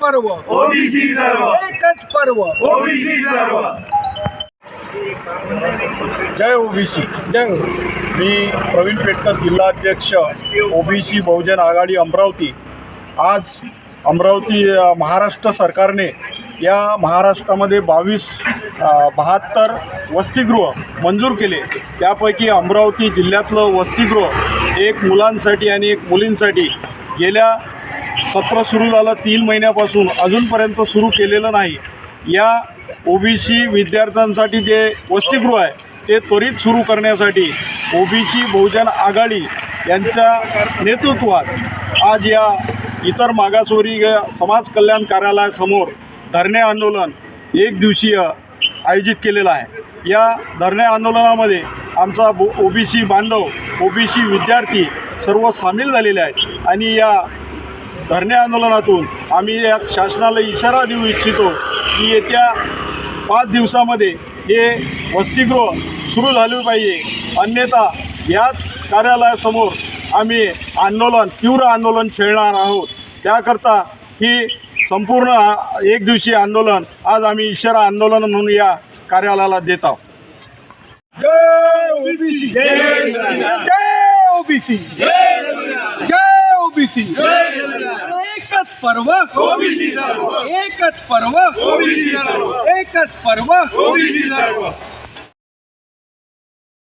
पर्व. ओबीसी सर्व. एकच पर्व. ओबीसी सर्व. जय ओबीसी. जय. मी प्रवीण पेटकर जिल्हाध्यक्ष ओबीसी बहुजन आघाडी अमरावती. आज अमरावती महाराष्ट्र सरकारने या महाराष्ट्रामध्ये बावीस बहात्तर वसतिगृह मंजूर केले. त्यापैकी अमरावती जिल्ह्यातलं वसतिगृह एक मुलांसाठी आणि एक मुलींसाठी गेल्या सत्र सुरू झालं तीन महिन्यापासून. अजूनपर्यंत सुरू केलेलं नाही. या ओबीसी विद्यार्थ्यांसाठी जे वसतिगृह आहे ते त्वरित सुरू करण्यासाठी ओबीसी बहुजन आघाडी यांच्या नेतृत्वात आज या इतर मागासवर्गीय समाज कल्याण कार्यालयासमोर धरणे आंदोलन एक दिवसीय आयोजित केलेलं आहे. या धरणे आंदोलनामध्ये आमचा बो ओबीसी बांधव ओबीसी विद्यार्थी सर्व सामील झालेले आहेत आणि या धरणे आंदोलनातून आम्ही या शासनाला इशारा देऊ इच्छितो की येत्या पाच दिवसामध्ये हे वसतिगृह सुरू झाले पाहिजे. अन्यथा याच कार्यालयासमोर आम्ही आंदोलन तीव्र आंदोलन छेडणार आहोत. त्याकरता ही संपूर्ण एक दिवसीय आंदोलन आज आम्ही इशारा आंदोलन म्हणून या कार्यालयाला देत आहोत. जय ओबीसी. जय ओबीसी. जय ओबीसी. एकच पर्व. ओबीसी एकच पर्व. ओबीसी एकच पर्व. ओबीसी